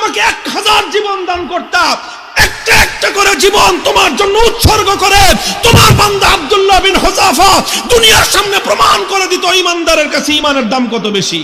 আমাকে এক হাজার জীবন দান করতাম একটা একটা করে জীবন তোমার জন্য উৎসর্গ করে। তোমার দুনিয়ার সামনে প্রমাণ করে দিত, ইমানদারের কাছে ইমানের দাম কত বেশি?